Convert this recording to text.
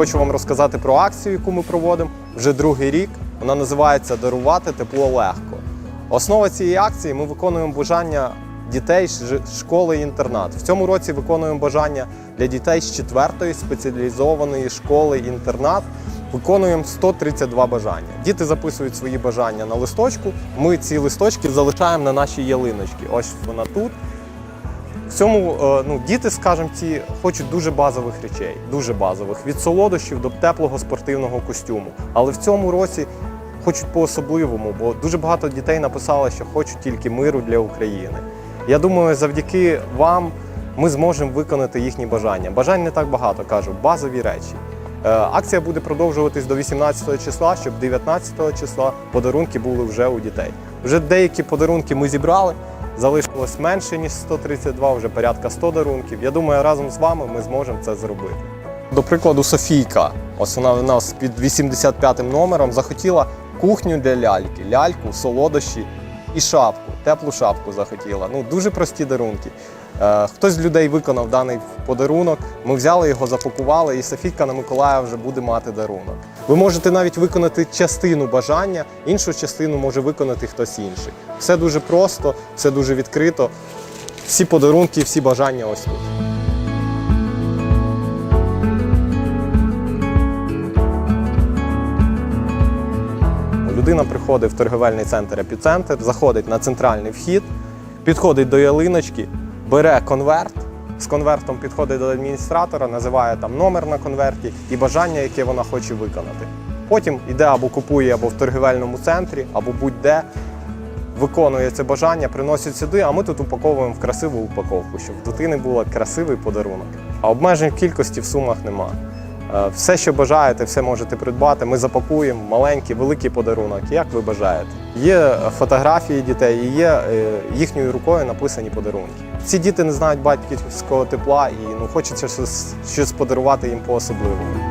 хочу вам розказати про акцію, яку ми проводимо вже другий рік. Вона називається Дарувати тепло легко. Основа цієї акції ми виконуємо бажання дітей з школи інтернат. В цьому році виконуємо бажання для дітей з 4 спеціалізованої школи інтернат. Виконуємо 132 бажання. Діти записують свої бажання на листочку. Ми ці листочки залишаємо на нашій ялиночці. Ось вона тут. В цьому е, ну, діти, скажімо, ці хочуть дуже базових речей, дуже базових від солодощів до теплого спортивного костюму. Але в цьому році хочуть по-особливому, бо дуже багато дітей написали, що хочуть тільки миру для України. Я думаю, завдяки вам ми зможемо виконати їхні бажання. Бажань не так багато, кажу, базові речі. Е, Акція буде продовжуватись до 18 числа, щоб 19 числа подарунки були вже у дітей. Вже деякі подарунки ми зібрали. Залишилось менше ніж 132, вже порядка 100 дарунків. Я думаю, разом з вами ми зможемо це зробити. До прикладу, Софійка, ось вона у нас під 85 номером захотіла кухню для ляльки, ляльку, солодощі і шапку, теплу шапку захотіла. Ну дуже прості дарунки. Е, Хтось з людей виконав даний подарунок. Ми взяли його, запакували, і Софійка на Миколая вже буде мати дарунок. Ви можете навіть виконати частину бажання, іншу частину може виконати хтось інший. Все дуже просто, все дуже відкрито. Всі подарунки, всі бажання ось тут. Людина приходить в торговельний центр епіцентр, заходить на центральний вхід, підходить до ялиночки, бере конверт. З конвертом підходить до адміністратора, називає там номер на конверті і бажання, яке вона хоче виконати. Потім йде або купує або в торгівельному центрі, або будь-де, виконує це бажання, приносить сюди, а ми тут упаковуємо в красиву упаковку, щоб в дитини був красивий подарунок. А обмежень в кількості в сумах немає. Е, Все, що бажаєте, все можете придбати. Ми запакуємо маленький, великий подарунок, як ви бажаєте. Є фотографії дітей і є е, їхньою рукою написані подарунки. Ці діти не знають батьківського тепла і ну, хочеться щось, щось подарувати їм по-особливому.